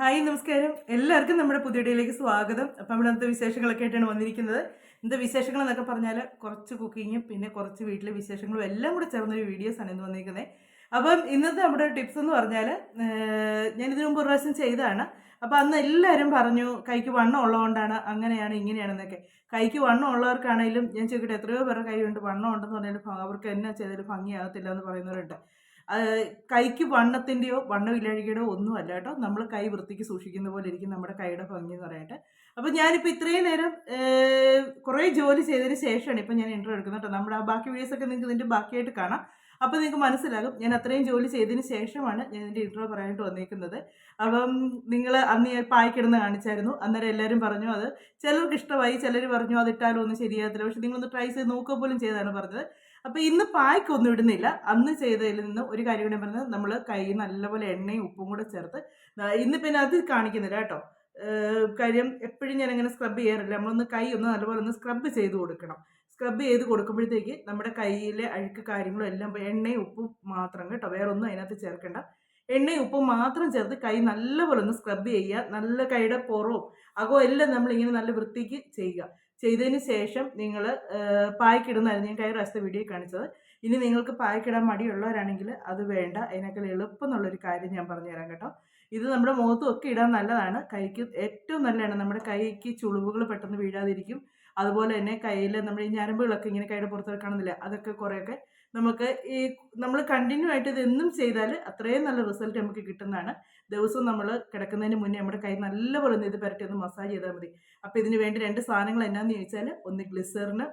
Hi നമസ്കാരം. എല്ലാവർക്കും നമ്മുടെ പുതിയ ഡേയിലേക്ക് സ്വാഗതം. അപ്പം നമ്മുടെ അന്നത്തെ വിശേഷങ്ങളൊക്കെ ആയിട്ടാണ് വന്നിരിക്കുന്നത്. ഇന്നത്തെ വിശേഷങ്ങൾ എന്നൊക്കെ പറഞ്ഞാൽ കുറച്ച് കുക്കിങ്ങും പിന്നെ കുറച്ച് വീട്ടിലെ വിശേഷങ്ങളും എല്ലാം കൂടെ ചേർന്നൊരു വീഡിയോസാണ് ഇന്ന് വന്നിരിക്കുന്നത്. അപ്പം ഇന്നത്തെ നമ്മുടെ ടിപ്സ് എന്ന് പറഞ്ഞാൽ ഞാൻ ഇതിനു മുമ്പ് ഒരു പ്രാവശ്യം ചെയ്തതാണ്. അപ്പം അന്ന് എല്ലാവരും പറഞ്ഞു കൈക്ക് വണ്ണം ഉള്ളതുകൊണ്ടാണ് അങ്ങനെയാണ് ഇങ്ങനെയാണെന്നൊക്കെ. കൈക്ക് വണ്ണം ഉള്ളവർക്കാണെങ്കിലും ഞാൻ ചോദിക്കട്ടെ എത്രയോ പേരുടെ കൈ കൊണ്ട് വണ്ണം ഉണ്ടെന്ന് പറഞ്ഞാലും അവർക്ക് എന്നാ ചെയ്താലും ഭംഗിയാകത്തില്ല എന്ന് പറയുന്നവരുണ്ട്. കൈക്ക് വണ്ണത്തിന്റെയോ വണ്ണമില്ലാഴികയുടെയോ ഒന്നും അല്ല കേട്ടോ. നമ്മൾ കൈ വൃത്തിക്ക് സൂക്ഷിക്കുന്ന പോലെ ഇരിക്കും നമ്മുടെ കൈയുടെ ഭംഗി എന്ന് പറയട്ടെ അപ്പോൾ ഞാനിപ്പോൾ ഇത്രയും നേരം കുറേ ജോലി ചെയ്തതിന് ശേഷമാണ് ഇപ്പം ഞാൻ ഇന്റർവ്യൂ എടുക്കുന്നത് കേട്ടോ. നമ്മുടെ ആ ബാക്കി വീഡിയോസൊക്കെ നിങ്ങൾക്ക് ഇതിന്റെ ബാക്കിയായിട്ട് കാണാം. അപ്പോൾ നിങ്ങൾക്ക് മനസ്സിലാകും ഞാൻ അത്രയും ജോലി ചെയ്തതിന് ശേഷമാണ് ഞാൻ എന്റെ ഇന്റർവ്യൂ പറയാനായിട്ട് വന്നിരിക്കുന്നത് അപ്പം നിങ്ങൾ അന്ന് ഞാൻ പായ്ക്കിടുന്ന കാണിച്ചായിരുന്നു. അന്നേരം എല്ലാവരും പറഞ്ഞു അത് ചിലർക്ക് ഇഷ്ടമായി ചിലർ പറഞ്ഞു അത് ഇട്ടാലും ഒന്നും ശരിയാകത്തില്ല. പക്ഷെ നിങ്ങളൊന്ന് ട്രൈ ചെയ്ത് നോക്കുക പോലും ചെയ്താണ് പറഞ്ഞത്. അപ്പോൾ ഇന്ന് പായ്ക്കൊന്നും ഇടുന്നില്ല. അന്ന് ചെയ്തതിൽ നിന്ന് ഒരു കാര്യം കൂടെ പറഞ്ഞത് നമ്മൾ കൈ നല്ലപോലെ എണ്ണയും ഉപ്പും കൂടെ ചേർത്ത് ഇന്ന് പിന്നെ അത് കാണിക്കുന്നില്ല കേട്ടോ. കാര്യം എപ്പോഴും ഞാൻ അങ്ങനെ സ്ക്രബ് ചെയ്യാറില്ല. നമ്മളൊന്ന് കൈ ഒന്ന് നല്ലപോലെ ഒന്ന് സ്ക്രബ് ചെയ്ത് കൊടുക്കണം. സ്ക്രബ് ചെയ്ത് കൊടുക്കുമ്പോഴത്തേക്ക് നമ്മുടെ കയ്യിലെ അഴുക്ക് കാര്യങ്ങളും എല്ലാം എണ്ണയും ഉപ്പും മാത്രം കേട്ടോ. വേറെ ഒന്നും അതിനകത്ത് ചേർക്കേണ്ട. എണ്ണയും ഉപ്പും മാത്രം ചേർത്ത് കൈ നല്ലപോലെ ഒന്ന് സ്ക്രബ് ചെയ്യുക. നല്ല കൈയുടെ പുറവും അകവും എല്ലാം നമ്മളിങ്ങനെ നല്ല വൃത്തിക്ക് ചെയ്യുക. ചെയ്തതിന് ശേഷം നിങ്ങൾ പായ്ക്കിടുന്നതായിരുന്നു ഞാൻ കഴിഞ്ഞ പ്രാവശ്യത്തെ വീഡിയോ കാണിച്ചത്. ഇനി നിങ്ങൾക്ക് പായ്ക്കിടാൻ മടിയുള്ളവരാണെങ്കിൽ അത് വേണ്ട. അതിനേക്കാൾ എളുപ്പം എന്നുള്ളൊരു കാര്യം ഞാൻ പറഞ്ഞുതരാം കേട്ടോ. ഇത് നമ്മുടെ മുഖത്തും ഒക്കെ ഇടാൻ നല്ലതാണ്. കൈക്ക് ഏറ്റവും നല്ലതാണ്. നമ്മുടെ കൈക്ക് ചുളിവുകൾ പെട്ടെന്ന് വീഴാതിരിക്കും. അതുപോലെ തന്നെ കയ്യിൽ നമ്മുടെ ഈ ഞരമ്പുകളൊക്കെ ഇങ്ങനെ കൈയുടെ പുറത്തൊക്കെ കാണുന്നില്ല അതൊക്കെ കുറേയൊക്കെ നമുക്ക് ഈ നമ്മൾ കണ്ടിന്യൂ ആയിട്ട് ഇത് എന്നും ചെയ്താൽ അത്രയും നല്ല റിസൾട്ട് നമുക്ക് കിട്ടുന്നതാണ്. ദിവസവും നമ്മൾ കിടക്കുന്നതിന് മുന്നേ നമ്മുടെ കൈ നല്ലപോലെ ഒന്ന് ഇത് പുരട്ടി ഒന്ന് മസാജ് ചെയ്താൽ മതി. അപ്പോൾ ഇതിന് വേണ്ടി രണ്ട് സാധനങ്ങൾ എന്നാന്ന് ചോദിച്ചാൽ ഒന്ന് ഗ്ലിസറിന്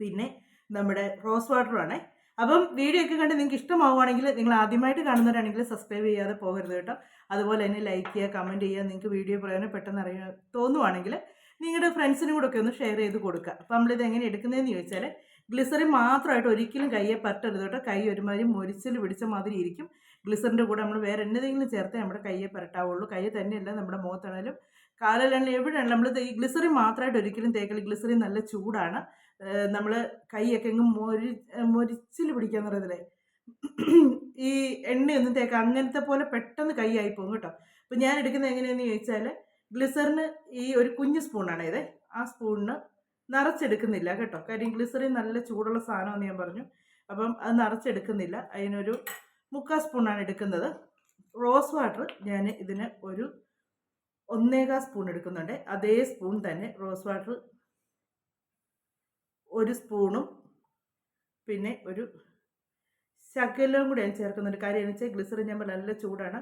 പിന്നെ നമ്മുടെ റോസ് വാട്ടറുമാണേ അപ്പം വീഡിയോ ഒക്കെ കണ്ട് നിങ്ങൾക്ക് ഇഷ്ടമാവുകയാണെങ്കിൽ നിങ്ങൾ ആദ്യമായിട്ട് കാണുന്നവരാണെങ്കിൽ സബ്സ്ക്രൈബ് ചെയ്യാതെ പോകരുത് കേട്ടോ. അതുപോലെ തന്നെ ലൈക്ക് ചെയ്യുക കമന്റ് ചെയ്യുക നിങ്ങൾക്ക് വീഡിയോ പ്രയോജനം പെട്ടെന്ന് അറിയാൻ തോന്നുവാണെങ്കിൽ നിങ്ങളുടെ ഫ്രണ്ട്സിനും കൂടെ ഒക്കെ ഒന്ന് ഷെയർ ചെയ്ത് കൊടുക്കുക. അപ്പം നമ്മളിത് എങ്ങനെ എടുക്കുന്നതെന്ന് ചോദിച്ചാൽ ഗ്ലിസറിൻ മാത്രമായിട്ട് ഒരിക്കലും കയ്യെ പറ്റരുത് കേട്ടോ. കൈ ഒരുമാതിരി മൊരിച്ചിൽ പിടിച്ച മാതിരി ഇരിക്കും. ഗ്ലിസറിന്റെ കൂടെ നമ്മൾ വേറെ എന്തെങ്കിലും ചേർത്തേ നമ്മുടെ കയ്യെ പരട്ടാവുള്ളൂ കൈ തന്നെയല്ല നമ്മുടെ മുഖത്താണേലും. കാലിലാണ് എവിടെയാണ്? നമ്മൾ ഈ ഗ്ലിസറിൻ മാത്രമായിട്ട് ഒരിക്കലും തേക്കൽ ഗ്ലിസറിൻ നല്ല ചൂടാണ്. നമ്മൾ കൈയൊക്കെ എങ്ങും മൊരി മൊരിച്ചിൽ പിടിക്കാന്ന് പറയുന്നത് ഈ എണ്ണയൊന്നും തേക്കാം അങ്ങനത്തെ പോലെ പെട്ടെന്ന് കൈ ആയി പോകും കേട്ടോ. അപ്പം ഞാൻ എടുക്കുന്നത് എങ്ങനെയാണെന്ന് ചോദിച്ചാൽ ഗ്ലിസറിന് ഈ ഒരു കുഞ്ഞു സ്പൂണാണ്. ഇത് ആ സ്പൂണിന് നിറച്ചെടുക്കുന്നില്ല കേട്ടോ. കാര്യം ഗ്ലിസറിൻ നല്ല ചൂടുള്ള സാധനമെന്ന് ഞാൻ പറഞ്ഞു. അപ്പം അത് നിറച്ചെടുക്കുന്നില്ല. അതിനൊരു മുക്കാൽ സ്പൂണാണ് എടുക്കുന്നത്. റോസ് വാട്ടർ ഞാൻ ഇതിന് ഒരു ഒന്നേകാൽ സ്പൂൺ എടുക്കുന്നുണ്ട്. അതേ സ്പൂൺ തന്നെ റോസ് വാട്ടർ ഒരു സ്പൂണും പിന്നെ ഒരു ശകലവും കൂടി ഞാൻ ചേർക്കുന്നുണ്ട്. കാര്യം എന്ന് വെച്ചാൽ ഗ്ലിസറിൻ ഞാൻ നല്ല ചൂടാണ്.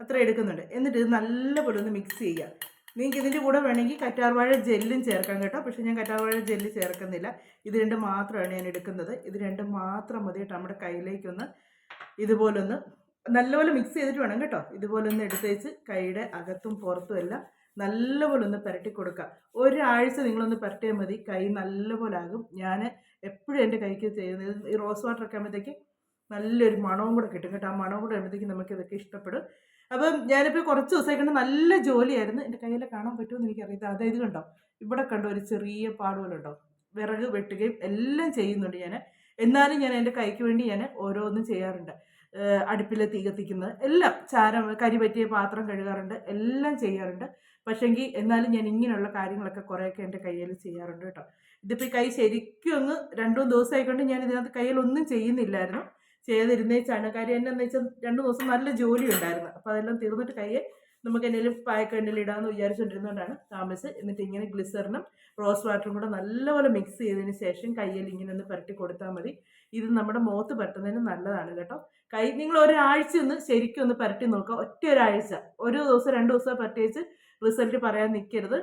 അത്ര എടുക്കുന്നുണ്ട്. എന്നിട്ട് ഇത് നല്ലപോലെ ഒന്ന് മിക്സ് ചെയ്യുക. നിങ്ങൾക്ക് ഇതിന്റെ കൂടെ വേണമെങ്കിൽ കറ്റാർവാഴ ജെല്ലും ചേർക്കാം കേട്ടോ. പക്ഷേ ഞാൻ കറ്റാർവാഴ ജെല്ല് ചേർക്കുന്നില്ല. ഇത് രണ്ട് മാത്രമാണ് ഞാൻ എടുക്കുന്നത്. ഇത് രണ്ട് മാത്രം മതി കേട്ടോ നമ്മുടെ കയ്യിലേക്കൊന്ന് ഇതുപോലൊന്ന് നല്ലപോലെ മിക്സ് ചെയ്തിട്ട് വേണം കേട്ടോ. ഇതുപോലൊന്ന് ഒന്ന് എടുത്ത് വെച്ച് കൈയുടെ അകത്തും പുറത്തും എല്ലാം നല്ലപോലെ ഒന്ന് പുരട്ടി കൊടുക്കുക. ഒരാഴ്ച നിങ്ങളൊന്ന് പുരട്ടിയാൽ മതി. കൈ നല്ലപോലെ ആകും ഞാൻ എപ്പോഴും എന്റെ കൈക്ക് ചെയ്യുന്നത് ഈ റോസ് വാട്ടർ ഒക്കെ ആകുമ്പോഴത്തേക്ക് നല്ലൊരു മണവും കൂടെ കിട്ടും കേട്ടോ. ആ മണവും കൂടെ വരുമ്പോഴത്തേക്കും നമുക്ക് ഇതൊക്കെ ഇഷ്ടപ്പെടും. അപ്പം ഞാനിപ്പോൾ കുറച്ച് ദിവസമായിട്ട് നല്ല ജോലിയായിരുന്നു. എന്റെ കയ്യിൽ കാണാൻ പറ്റുമെന്ന് എനിക്കറിയാം അതായത് കണ്ടോ ഇവിടെ കണ്ടോ ഒരു ചെറിയ പാടുകളുണ്ടോ വിറക് വെട്ടുകയും എല്ലാം ചെയ്യുന്നുണ്ട് ഞാൻ എന്നാലും ഞാൻ എന്റെ കൈക്ക് വേണ്ടി ഞാൻ ഓരോന്നും ചെയ്യാറുണ്ട്. അടുപ്പിലെ തീ കത്തിക്കുന്നത് എല്ലാം ചാരം കരി പറ്റിയ പാത്രം കഴുകാറുണ്ട് എല്ലാം ചെയ്യാറുണ്ട്. പക്ഷെങ്കിൽ എന്നാലും ഞാൻ ഇങ്ങനെയുള്ള കാര്യങ്ങളൊക്കെ കുറേയൊക്കെ എന്റെ കയ്യിൽ ചെയ്യാറുണ്ട് കേട്ടോ. ഇതിപ്പോൾ ഈ കൈ ശരിക്കും ഒന്ന് രണ്ടു മൂന്ന് ദിവസമായിക്കൊണ്ട് ഞാൻ ഇതിനകത്ത് കയ്യിൽ ഒന്നും ചെയ്യുന്നില്ലായിരുന്നു. ചെയ്തിരുന്നേച്ചാണ്. കാര്യം എന്നാന്ന് വെച്ചാൽ രണ്ടു ദിവസം നല്ല ജോലി ഉണ്ടായിരുന്നു. അപ്പോൾ അതെല്ലാം തീർന്നിട്ട് കയ്യെ നമുക്ക് എന്തെങ്കിലും പായക്കണ്ണിൽ ഇടാന്ന് ഇടാമെന്ന് വിചാരിച്ചുകൊണ്ടിരുന്നതുകൊണ്ടാണ് താമസിച്ച് എന്നിട്ട് ഇങ്ങനെ ഗ്ലിസറിനും റോസ് വാട്ടറും കൂടെ നല്ലപോലെ മിക്സ് ചെയ്തതിന് ശേഷം കയ്യിൽ ഇങ്ങനെ ഒന്ന് പുരട്ടി കൊടുത്താൽ മതി. ഇത് നമ്മുടെ മുഖത്ത് പറ്റുന്നതിന് നല്ലതാണ് കേട്ടോ. കൈ നിങ്ങൾ ഒരാഴ്ച ഒന്ന് ശരിക്കും ഒന്ന് പുരട്ടി നോക്കുക. ഒറ്റ ഒരാഴ്ച. ഒരു ദിവസം രണ്ട് ദിവസം വെച്ച് റിസൾട്ട് പറയാൻ നിൽക്കരുത്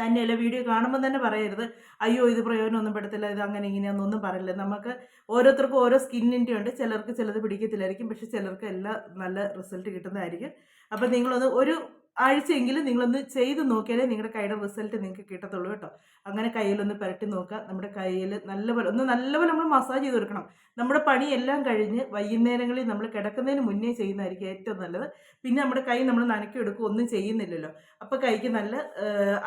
തന്നെയല്ല വീഡിയോ കാണുമ്പോൾ തന്നെ പറയരുത്. അയ്യോ ഇത് പ്രയോജനമൊന്നും പെടത്തില്ല ഇത് അങ്ങനെ ഇങ്ങനെയൊന്നും പറയില്ല. നമുക്ക് ഓരോരുത്തർക്കും ഓരോ സ്കിന്നിന്റെ ഉണ്ട്. ചിലർക്ക് ചിലത് പിടിക്കത്തില്ലായിരിക്കും. പക്ഷെ ചിലർക്ക് എല്ലാം നല്ല റിസൾട്ട് കിട്ടുന്നതായിരിക്കും. അപ്പം നിങ്ങളൊന്ന് ഒരു ആഴ്ചയെങ്കിലും നിങ്ങളൊന്ന് ചെയ്ത് നോക്കിയാലേ നിങ്ങളുടെ കൈയുടെ റിസൾട്ട് നിങ്ങൾക്ക് കിട്ടത്തുള്ളൂ കേട്ടോ. അങ്ങനെ കയ്യിലൊന്ന് പുരട്ടി നോക്കുക നമ്മുടെ കയ്യിൽ നല്ലപോലെ ഒന്ന് നല്ലപോലെ നമ്മൾ മസാജ് ചെയ്ത് കൊടുക്കണം. നമ്മുടെ പണി പണിയെല്ലാം കഴിഞ്ഞ് വൈകുന്നേരങ്ങളിൽ നമ്മൾ കിടക്കുന്നതിന് മുന്നേ ചെയ്യുന്നതായിരിക്കും ഏറ്റവും നല്ലത്. പിന്നെ നമ്മുടെ കൈ നമ്മൾ നനക്കി എടുക്കുക ഒന്നും ചെയ്യുന്നില്ലല്ലോ. അപ്പോൾ കൈക്ക് നല്ല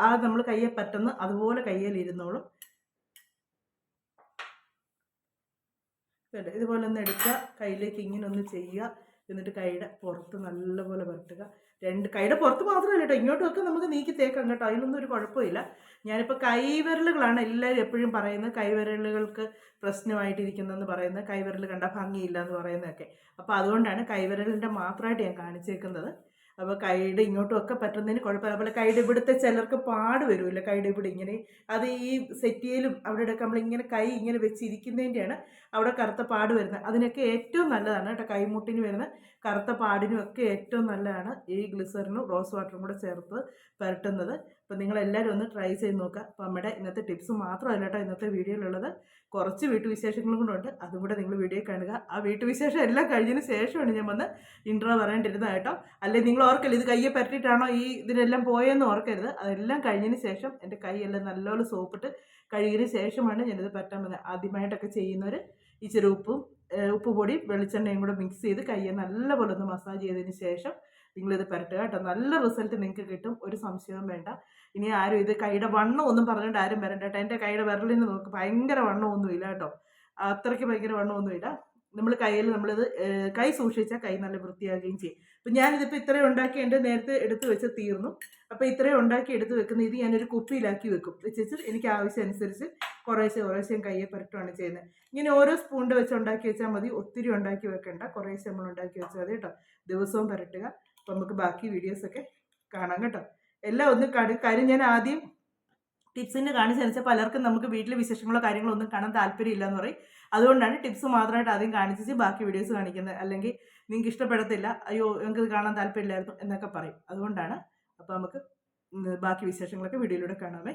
ആ നമ്മൾ കയ്യെ പറ്റുന്ന അതുപോലെ കയ്യിൽ ഇരുന്നോളും? ഇതുപോലെ ഒന്ന് എടുക്കുക. കയ്യിലേക്ക് ഇങ്ങനെ ഒന്ന് ചെയ്യുക. എന്നിട്ട് കൈയുടെ പുറത്ത് നല്ലപോലെ പുരട്ടുക രണ്ട് കൈയുടെ പുറത്ത് മാത്രമല്ല കേട്ടോ ഇങ്ങോട്ടുമൊക്കെ നമുക്ക് നീക്കി തേക്കാം കേട്ടോ അതിനൊന്നും ഒരു കുഴപ്പമില്ല. ഞാനിപ്പോൾ കൈവിരലുകളാണ് എല്ലാവരും എപ്പോഴും പറയുന്നത് കൈവിരലുകൾക്ക് പ്രശ്നമായിട്ടിരിക്കുന്നതെന്ന് പറയുന്നത് കൈവിരൽ കണ്ട ഭംഗിയില്ല എന്ന് പറയുന്നതൊക്കെ. അപ്പോൾ അതുകൊണ്ടാണ് കൈവിരലിന്റെ മാത്രമായിട്ട് ഞാൻ കാണിച്ചേക്കുന്നത്. അപ്പോൾ കൈയുടെ ഇങ്ങോട്ടും ഒക്കെ പറ്റുന്നതിന് കുഴപ്പമില്ല. അതുപോലെ കൈയുടെ ഇവിടുത്തെ ചിലർക്ക് പാട് വരുമല്ലോ കൈയുടെ ഇവിടെ ഇങ്ങനെ. അത് ഈ സെറ്റിയിലും അവിടെ ഇടയ്ക്ക് നമ്മളിങ്ങനെ കൈ ഇങ്ങനെ വെച്ചിരിക്കുന്നതിന്റെയാണ് അവിടെ കറുത്ത പാട് വരുന്നത്. അതിനൊക്കെ ഏറ്റവും നല്ലതാണ് കേട്ടോ കൈമുട്ടിന് വരുന്ന കറുത്ത പാടിനും ഒക്കെ ഏറ്റവും നല്ലതാണ് ഈ ഗ്ലിസറിനും റോസ് വാട്ടറും കൂടെ ചേർത്ത് പുരട്ടുന്നത്. അപ്പോൾ നിങ്ങളെല്ലാവരും ഒന്ന് ട്രൈ ചെയ്ത് നോക്കുക. അപ്പോൾ നമ്മുടെ ഇന്നത്തെ ടിപ്സ് മാത്രമല്ല കേട്ടോ ഇന്നത്തെ വീഡിയോയിലുള്ളത് കുറച്ച് വീട്ടുവിശേഷങ്ങളും ഉണ്ട്. അതും കൂടെ നിങ്ങൾ വീഡിയോ കാണുക. ആ വീട്ടുവിശേഷം എല്ലാം കഴിഞ്ഞതിന് ശേഷമാണ് ഞാൻ വന്ന് ഇൻട്രോ പറയേണ്ടിരുന്നത് കേട്ടോ. അല്ലെങ്കിൽ നിങ്ങൾ ഓർക്കല്ല ഇത് കയ്യെ പരട്ടിയിട്ടാണോ ഈ ഇതിനെല്ലാം പോയെന്ന് ഓർക്കരുത്. അതെല്ലാം കഴിഞ്ഞതിന് ശേഷം എന്റെ കൈയെല്ലാം നല്ലോണം സോപ്പിട്ട് കഴുകിയതിന് ശേഷമാണ് ഞാനിത് പറ്റാൻ വന്നത്. ആദ്യമായിട്ടൊക്കെ ചെയ്യുന്നവർ ഇച്ചിരി ഉപ്പും ഉപ്പുപൊടിയും ഉപ്പ് പൊടി വെളിച്ചെണ്ണയും കൂടെ മിക്സ് ചെയ്ത് കയ്യെ നല്ലപോലെ ഒന്ന് മസാജ് ചെയ്തതിന് ശേഷം നിങ്ങളിത് പുരട്ടുക കേട്ടോ. നല്ല റിസൾട്ട് നിങ്ങൾക്ക് കിട്ടും. ഒരു സംശയവും വേണ്ട. ഇനി ആരും ഇത് കൈയുടെ വണ്ണം ഒന്നും പറഞ്ഞിട്ട് ആരും വരണ്ട കേട്ടോ. എന്റെ കൈയുടെ വിരലിന് നോക്ക് ഭയങ്കര വണ്ണമൊന്നുമില്ല കേട്ടോ. അത്രയ്ക്ക് ഭയങ്കര വണ്ണമൊന്നുമില്ല നമ്മൾ കയ്യിൽ നമ്മളിത് കൈ സൂക്ഷിച്ചാൽ കൈ നല്ല വൃത്തിയാകുകയും ചെയ്യും. അപ്പം ഞാനിതിപ്പോൾ ഇത്രയും ഉണ്ടാക്കി എന്റെ നേരത്തെ എടുത്ത് വെച്ച് തീർന്നു. അപ്പോൾ ഇത്രയും ഉണ്ടാക്കി എടുത്ത് വെക്കുന്ന ഇത് ഞാനൊരു കുപ്പിയിലാക്കി വെക്കും. വെച്ചിട്ട് എനിക്ക് ആവശ്യം അനുസരിച്ച് കുറേശ്ശെ കുറേശ്ശെ കയ്യെ പുരട്ടുകയാണ് ചെയ്യുന്നത് ഇങ്ങനെ ഓരോ സ്പൂണിന്റെ വെച്ച് ഉണ്ടാക്കി വെച്ചാൽ മതി. ഒത്തിരി ഉണ്ടാക്കി വെക്കേണ്ട. കുറേശ്ശെ നമ്മൾ ഉണ്ടാക്കി വെച്ചാൽ മതി കേട്ടോ. ദിവസവും പുരട്ടുക. അപ്പം നമുക്ക് ബാക്കി വീഡിയോസൊക്കെ കാണാം കേട്ടോ. എല്ലാം ഒന്ന് കടു കാര്യം ഞാൻ ആദ്യം ടിപ്സിന്റെ കാണിച്ചനുസരിച്ച് പലർക്കും നമുക്ക് വീട്ടിലെ വിശേഷങ്ങളോ കാര്യങ്ങളോ ഒന്നും കാണാൻ താല്പര്യമില്ല എന്ന് പറയും. അതുകൊണ്ടാണ് ടിപ്സ് മാത്രമായിട്ട് ആദ്യം കാണിച്ചിട്ട് ബാക്കി വീഡിയോസ് കാണിക്കുന്നത്. അല്ലെങ്കിൽ നിങ്ങൾക്ക് ഇഷ്ടപ്പെടത്തില്ല അയ്യോ നിങ്ങൾക്ക് ഇത് കാണാൻ താല്പര്യമില്ലായിരുന്നു എന്നൊക്കെ പറയും. അതുകൊണ്ടാണ് അപ്പോൾ നമുക്ക് ബാക്കി വിശേഷങ്ങളൊക്കെ വീഡിയോയിലൂടെ കാണാമേ.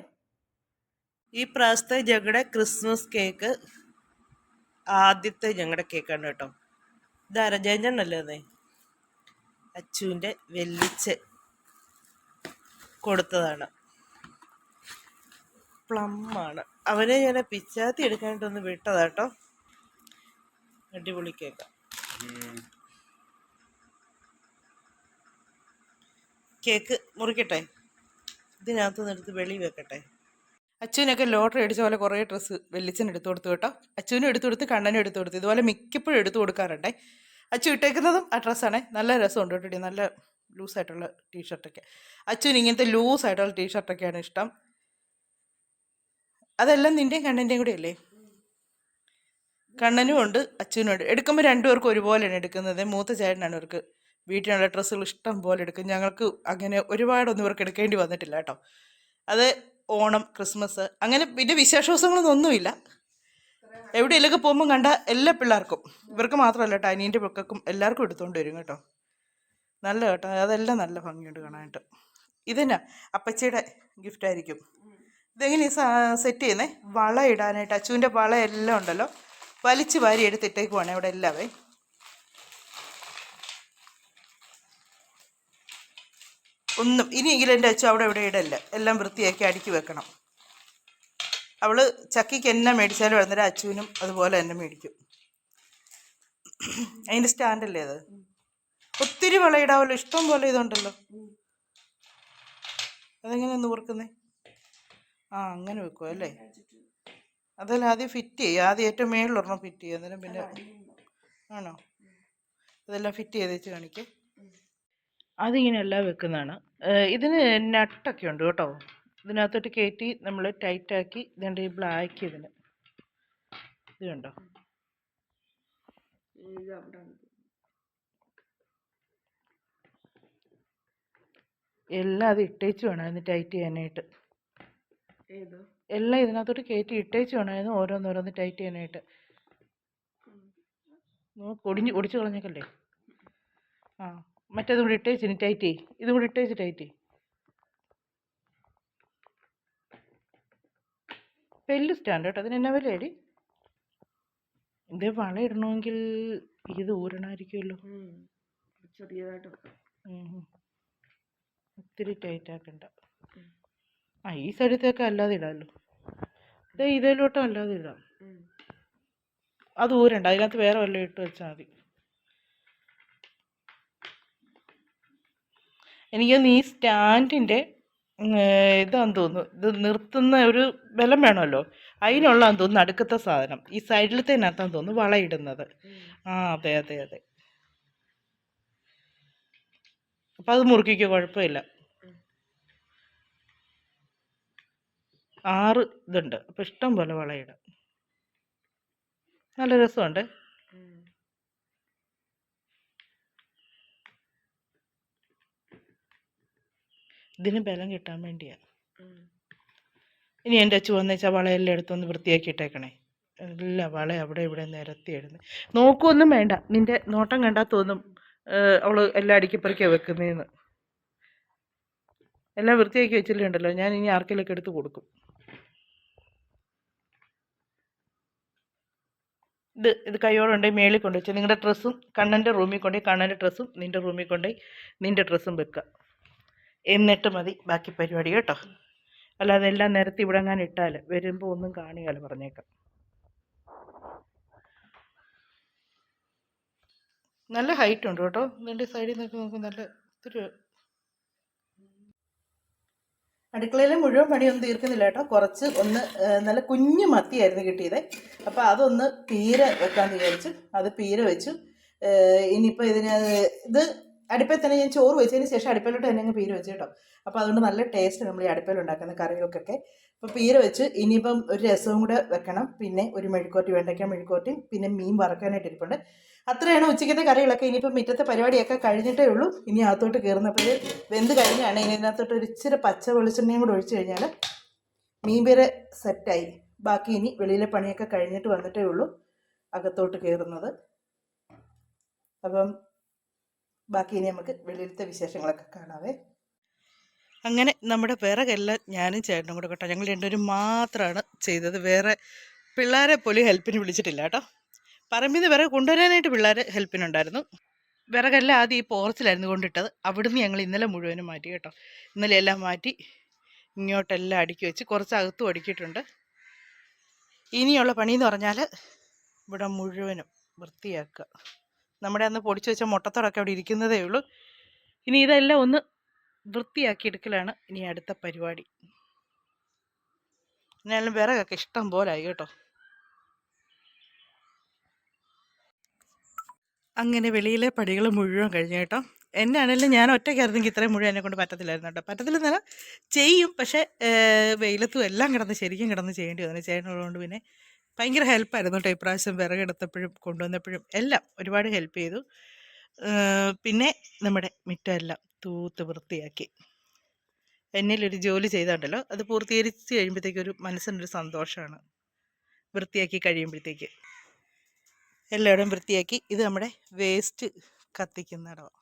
ഈ പ്രാവശ്യത്തെ ഞങ്ങളുടെ ക്രിസ്മസ് കേക്ക് ആദ്യത്തെ ഞങ്ങളുടെ കേക്കാണ് കേട്ടോ. ഇത് അരജാഞ്ചണ്ണല്ലേ അതെ? അച്ചുവിന്റെ വെല്ലിച്ച് കൊടുത്തതാണ്. പ്ലമ്മാണ്. അവനെ ഞാൻ പിച്ചാത്തി എടുക്കാനായിട്ടൊന്ന് വിട്ടതാട്ടോ അടിപൊളി കേക്ക്. കേക്ക് മുറിക്കട്ടെ? ഇതിനകത്ത് നിന്ന് എടുത്ത് വെളി വെക്കട്ടെ? അച്ഛനൊക്കെ ലോട്ടറി അടിച്ച പോലെ കുറേ ഡ്രസ്സ് വെല്ലിച്ചന് എടുത്തു കൊടുത്തു കേട്ടോ. അച്ഛനും എടുത്തു കൊടുത്ത് കണ്ണനും എടുത്തു കൊടുത്തു. ഇതുപോലെ മിക്കപ്പോഴും എടുത്തു കൊടുക്കാറുണ്ടേ. അച്ഛൻ ഇട്ടേക്കുന്നതും ആ ഡ്രസ്സാണേ നല്ല രസമുണ്ട് കേട്ടോ. നല്ല ലൂസായിട്ടുള്ള ടീഷർട്ടൊക്കെ അച്ഛന് ഇങ്ങനത്തെ ലൂസായിട്ടുള്ള ടീഷർട്ടൊക്കെയാണ് ഇഷ്ടം. അതെല്ലാം നിന്റെയും കണ്ണന്റെയും കൂടെ അല്ലേ? കണ്ണനും ഉണ്ട് അച്ഛനും ഉണ്ട്. എടുക്കുമ്പോൾ രണ്ടുപേർക്കും ഒരുപോലെയാണ് എടുക്കുന്നത്. മൂത്ത ചേട്ടനാണ് ഇവർക്ക് വീട്ടിലുള്ള ഡ്രസ്സുകൾ ഇഷ്ടം പോലെ എടുക്കും. ഞങ്ങൾക്ക് അങ്ങനെ ഒരുപാടൊന്നും ഇവർക്ക് എടുക്കേണ്ടി വന്നിട്ടില്ല കേട്ടോ. അത് ഓണം ക്രിസ്മസ് അങ്ങനെ പിന്നെ വിശേഷ ദിവസങ്ങളൊന്നും ഒന്നുമില്ല. എവിടെയെങ്കിലൊക്കെ പോകുമ്പോൾ കണ്ട എല്ലാ പിള്ളേർക്കും. ഇവർക്ക് മാത്രമല്ല കേട്ടോ അനിയന്റെ പൊക്കക്കും എല്ലാവർക്കും എടുത്തുകൊണ്ട് വരും കേട്ടോ. നല്ല കേട്ടോ അതെല്ലാം നല്ല ഭംഗിയുണ്ട് കാണാനായിട്ട്. ഇതന്നെ? അപ്പച്ചിയുടെ ഗിഫ്റ്റ് ആയിരിക്കും. ഇതെങ്ങനെയാണ് സെറ്റ് ചെയ്യുന്നത് വള ഇടാനായിട്ട് അച്ചുവിന്റെ വള എല്ലാം ഉണ്ടല്ലോ. വലിച്ചു വാരി എടുത്തിട്ടേക്കുവാണ് ഇവിടെ എല്ലാവേ. ഒന്നും ഇനിയെങ്കിലും എന്റെ അച്ഛൻ അവിടെ ഇവിടെ ഇടല്ല. എല്ലാം വൃത്തിയാക്കി അടുക്കി വെക്കണം. അവൾ ചക്കിക്ക് എന്നെ മേടിച്ചാലും അന്നേരം അച്ചുവിനും അതുപോലെ തന്നെ മേടിക്കും. അതിന്റെ സ്റ്റാൻഡല്ലേ അത്? ഒത്തിരി വളയിടാവല്ലോ ഇഷ്ടം പോലെ ഇതുണ്ടല്ലോ. അതെങ്ങനെ നൂർക്കുന്നേ ആ അങ്ങനെ വെക്കുക അല്ലേ? അതല്ല ആദ്യം ഫിറ്റ് ചെയ്യുക ആദ്യം ഏറ്റവും മേളിലൊരെണ്ണം ഫിറ്റ് ചെയ്യുക അന്നേരം പിന്നെ ആണോ? അതെല്ലാം ഫിറ്റ് ചെയ്ത് വെച്ച് കാണിക്കേ. അതിങ്ങനെ എല്ലാം വെക്കുന്നതാണ് ഇതിന് നട്ടൊക്കെ ഉണ്ട് കേട്ടോ. ഇതിനകത്തോട്ട് കയറ്റി നമ്മൾ ടൈറ്റാക്കി ഇതിന്റെ ഈ ബ്ലാക്ക് ഇതിന്. ഇത് കണ്ടോ? എല്ലാം അത് ഇട്ടേച്ച് വേണമായിരുന്നു ടൈറ്റ് ചെയ്യാനായിട്ട്. എല്ലാം ഇതിനകത്തോട്ട് കയറ്റി ഇട്ടേച്ച് വേണമായിരുന്നു ഓരോന്നോരോന്ന് ടൈറ്റ് ചെയ്യാനായിട്ട്. ഒടിഞ്ഞ് ഒടിച്ച് കളഞ്ഞേക്കല്ലേ? ആ. മറ്റേതും കൂടി ഇട്ടേച്ചിന് ടൈറ്റ് ചെയ്യ്. ഇതും കൂടി ഇട്ടേച്ച് ടൈറ്റ് ചെയ്യ്. വലിയ സ്റ്റാൻഡ് കേട്ടോ അതിന് എന്നാ വിലയടി? ഇത് വള ഇടണമെങ്കിൽ ഇത് ഊരണമായിരിക്കുമല്ലോ. ചെറിയതായിട്ട്. ഒത്തിരി ടൈറ്റ് ആക്കണ്ട. ആ ഈ സൈഡത്തേക്ക് അല്ലാതെ ഇടാമല്ലോ ഇതേ ഇതിലോട്ടും അല്ലാതെ ഇടാം. അത് ഊരണ്ട അതിനകത്ത് വേറെ വല്ലതും ഇട്ട് വെച്ചാൽ മതി. എനിക്കൊന്ന് ഈ സ്റ്റാൻഡിന്റെ ഇതാന്ന് തോന്നുന്നു. ഇത് നിർത്തുന്ന ഒരു ബലം വേണമല്ലോ. അതിനുള്ളതാന്ന് തോന്നുന്നു അടുക്കത്തെ സാധനം. ഈ സൈഡിലത്തേനകത്താന്ന് തോന്നുന്നു വളയിടുന്നത്. ആ അതെ അതെ അതെ. അപ്പം അത് മുറുക്കിക്കോ കുഴപ്പമില്ല. ആറ് ഇതുണ്ട്. അപ്പം ഇഷ്ടം പോലെ വളയിടാം. നല്ല രസമുണ്ട്? ഇതിന് ബലം കിട്ടാൻ വേണ്ടിയാ. ഇനി എന്റെ വന്നേച്ചാൽ വളയെല്ലാം എടുത്തൊന്ന് വൃത്തിയാക്കി ഇട്ടേക്കണേ എല്ലാ വള അവിടെ ഇവിടെ നിരത്തിയിടുന്നു നോക്കുമൊന്നും വേണ്ട. നിന്റെ നോട്ടം കണ്ടാൽ തോന്നും അവൾ എല്ലാം അടുക്കിപ്പറിക്കാണ് വെക്കുന്നതെന്ന് എല്ലാം വൃത്തിയാക്കി വെച്ചിട്ടുണ്ടല്ലോ ഞാൻ ഇനി ആർക്കെങ്കിലൊക്കെ എടുത്ത് കൊടുക്കും. ഇത് ഇത് കയ്യോടുണ്ടെങ്കിൽ മേളിൽ കൊണ്ട് വെച്ചാൽ നിങ്ങളുടെ ഡ്രസ്സും കണ്ണന്റെ റൂമിൽ കൊണ്ടുപോയി കണ്ണന്റെ ഡ്രസ്സും നിന്റെ റൂമിൽ കൊണ്ടുപോയി നിന്റെ ഡ്രസ്സും വെക്കുക എന്നിട്ട് മതി ബാക്കി പരിപാടി കേട്ടോ. അല്ലാതെ എല്ലാം നേരത്തെ ഇവിടെ ഞാൻ ഇട്ടാൽ വരുമ്പോൾ ഒന്നും കാണുകയല്ല പറഞ്ഞേക്കാം. നല്ല ഹൈറ്റ് ഉണ്ട് കേട്ടോ. നിന്റെ സൈഡിൽ നിന്നൊക്കെ നമുക്ക് നല്ല ഒത്തിരി അടുക്കളയിലെ മുഴുവൻ പണിയൊന്നും തീർക്കുന്നില്ല കേട്ടോ. കുറച്ച് ഒന്ന് നല്ല കുഞ്ഞു മത്തിയായിരുന്നു കിട്ടിയത്. അപ്പോൾ അതൊന്ന് പീര വെക്കാൻ വിചാരിച്ചു അത് പീര വെച്ചു. ഇനിയിപ്പോൾ ഇതിന് ഇത് അടുപ്പിൽ തന്നെ ഞാൻ ചോറ് വെച്ചതിന് ശേഷം അടുപ്പിലോട്ട് തന്നെ അങ്ങ് പീര വെച്ചു കേട്ടോ. അപ്പോൾ അതുകൊണ്ട് നല്ല ടേസ്റ്റ് നമ്മൾ ഈ അടുപ്പിൽ ഉണ്ടാക്കുന്ന കറികൾക്കൊക്കെ. അപ്പോൾ പീര വെച്ച് ഇനിയിപ്പം ഒരു രസവും കൂടെ വെക്കണം. പിന്നെ ഒരു മെഴുക്കോട്ടി വെണ്ടയ്ക്ക മെഴുക്കോട്ടി പിന്നെ മീൻ വറക്കാനായിട്ട് ഇരിപ്പുണ്ട്. അത്രയാണ് ഉച്ചയ്ക്കത്തെ കറികളൊക്കെ. ഇനിയിപ്പം മുറ്റത്തെ പരിപാടിയൊക്കെ കഴിഞ്ഞിട്ടേ ഉള്ളൂ. ഇനി അകത്തോട്ട് കയറുന്നപ്പോൾ വെന്ത് കഴിഞ്ഞാണ് ഇനി ഇതിനകത്തോട്ട് ഒരു ഇച്ചിരി പച്ച വെളിച്ചെണ്ണയും കൂടെ ഒഴിച്ചു കഴിഞ്ഞാൽ മീൻ പേര് സെറ്റായി. ബാക്കി ഇനി വെളിയിലെ പണിയൊക്കെ കഴിഞ്ഞിട്ട് വന്നിട്ടേ ഉള്ളൂ. അകത്തോട്ട് കയറുന്നത് അപ്പം ബാക്കി ഇനി നമുക്ക് വെളിയിലത്തെ വിശേഷങ്ങളൊക്കെ കാണാവേ. അങ്ങനെ നമ്മുടെ വിറകെല്ലാം ഞാനും ചേട്ടനും കൂടെ കേട്ടോ. ഞങ്ങൾ രണ്ടുപേരും മാത്രമാണ് ചെയ്തത്. വേറെ പിള്ളേരെ പോലും ഹെൽപ്പിന് വിളിച്ചിട്ടില്ല കേട്ടോ. പറമ്പിൽ നിന്ന് വിറക് കൊണ്ടുവരാനായിട്ട് പിള്ളേർ ഹെൽപ്പിനുണ്ടായിരുന്നു. വിറകെല്ലാം ആദ്യം ഈ പോർച്ചിലായിരുന്നു കൊണ്ടിട്ടത്. അവിടുന്ന് ഞങ്ങൾ ഇന്നലെ മുഴുവനും മാറ്റി കേട്ടോ. ഇന്നലെ എല്ലാം മാറ്റി ഇങ്ങോട്ടെല്ലാം അടുക്കി വെച്ച് കുറച്ച് അകത്തും അടുക്കിയിട്ടുണ്ട്. ഇനിയുള്ള പണിയെന്ന് പറഞ്ഞാൽ ഇവിടെ മുഴുവനും വൃത്തിയാക്കുക. നമ്മുടെ അന്ന് പൊടിച്ചു വെച്ച മുട്ടത്തോടൊക്കെ അവിടെ ഇരിക്കുന്നതേ ഉള്ളൂ. ഇനി ഇതെല്ലാം ഒന്ന് വൃത്തിയാക്കി എടുക്കലാണ് ഇനി അടുത്ത പരിപാടി. എന്നാലും വിറകൊക്കെ ഇഷ്ടം പോലായി കേട്ടോ. അങ്ങനെ വെളിയിലെ പടികൾ മുഴുവൻ കഴിഞ്ഞു കേട്ടോ. എന്നെ ആണെങ്കിലും ഞാൻ ഒറ്റയ്ക്കായിരുന്നെങ്കിൽ ഇത്രയും മുഴുവൻ എന്നെ കൊണ്ട് പറ്റത്തില്ലായിരുന്നു കേട്ടോ. പറ്റത്തില്ലെന്നല്ല ചെയ്യും. പക്ഷേ വെയിലത്തും എല്ലാം കിടന്ന് ശരിക്കും കിടന്ന് ചെയ്യേണ്ടി വന്നു. ചേട്ടനുള്ളതുകൊണ്ട് പിന്നെ ഭയങ്കര ഹെൽപ്പായിരുന്നു കേട്ടോ ഇപ്രാവശ്യം വിറകെടുത്തപ്പോഴും കൊണ്ടുവന്നപ്പോഴും. എല്ലാം ഒരുപാട് ഹെൽപ്പ് ചെയ്തു. പിന്നെ നമ്മുടെ മിറ്റമെല്ലാം തൂത്ത് വൃത്തിയാക്കി. എന്നിലൊരു ജോലി ചെയ്താണ്ടല്ലോ. അത് പൂർത്തീകരിച്ച് കഴിയുമ്പോഴത്തേക്ക് ഒരു മനസ്സിനൊരു സന്തോഷമാണ് വൃത്തിയാക്കി കഴിയുമ്പോഴത്തേക്ക്. എല്ലാവരും വൃത്തിയാക്കി. ഇത് നമ്മുടെ വേസ്റ്റ് കത്തിക്കുന്നിടമാണ്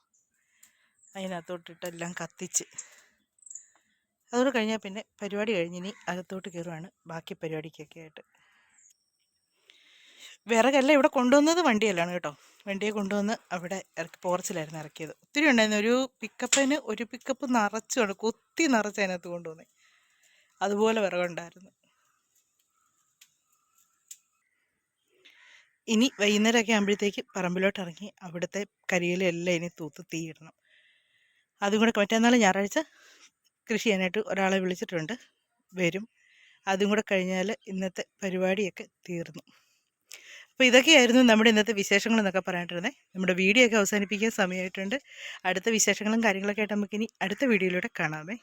അതിനകത്തോട്ടിട്ടെല്ലാം കത്തിച്ച്. അതോട് കഴിഞ്ഞാൽ പിന്നെ പരിപാടി കഴിഞ്ഞിനി അകത്തോട്ട് കയറുവാണ് ബാക്കി പരിപാടിക്കൊക്കെ ആയിട്ട്. വിറകെല്ലാം ഇവിടെ കൊണ്ടുവന്നത് വണ്ടിയല്ലാണ് കേട്ടോ. വണ്ടിയെ കൊണ്ടുവന്ന് അവിടെ ഇറക്കി പോർച്ചിലായിരുന്നു ഇറക്കിയത്. ഒത്തിരി ഉണ്ടായിരുന്നു. ഒരു പിക്കപ്പിന് ഒരു പിക്കപ്പ് നിറച്ചുകൊണ്ട് കുത്തി നിറച്ച് അതിനകത്ത് കൊണ്ടുവന്നേ. അതുപോലെ വിറകുണ്ടായിരുന്നു ഇനി വൈകുന്നേരമൊക്കെ ആകുമ്പോഴത്തേക്ക് പറമ്പിലോട്ട് ഇറങ്ങി അവിടുത്തെ കരിയിലെല്ലാം ഇനി തൂത്ത് തീയിടണം അതും കൂടെ മറ്റന്നാൾ ഞായറാഴ്ച കൃഷി ചെയ്യാനായിട്ട് ഒരാളെ വിളിച്ചിട്ടുണ്ട്. വരും. അതും കൂടെ കഴിഞ്ഞാൽ ഇന്നത്തെ പരിപാടിയൊക്കെ തീർന്നു. അപ്പോൾ ഇതൊക്കെയായിരുന്നു നമ്മുടെ ഇന്നത്തെ വിശേഷങ്ങൾ എന്നൊക്കെ പറഞ്ഞിട്ടിരുന്നത് നമ്മുടെ വീഡിയോ ഒക്കെ അവസാനിപ്പിക്കാൻ സമയമായിട്ടുണ്ട് അടുത്ത വിശേഷങ്ങളും കാര്യങ്ങളൊക്കെ ആയിട്ട് നമുക്കിനി അടുത്ത വീഡിയോയിലൂടെ കാണാമേ.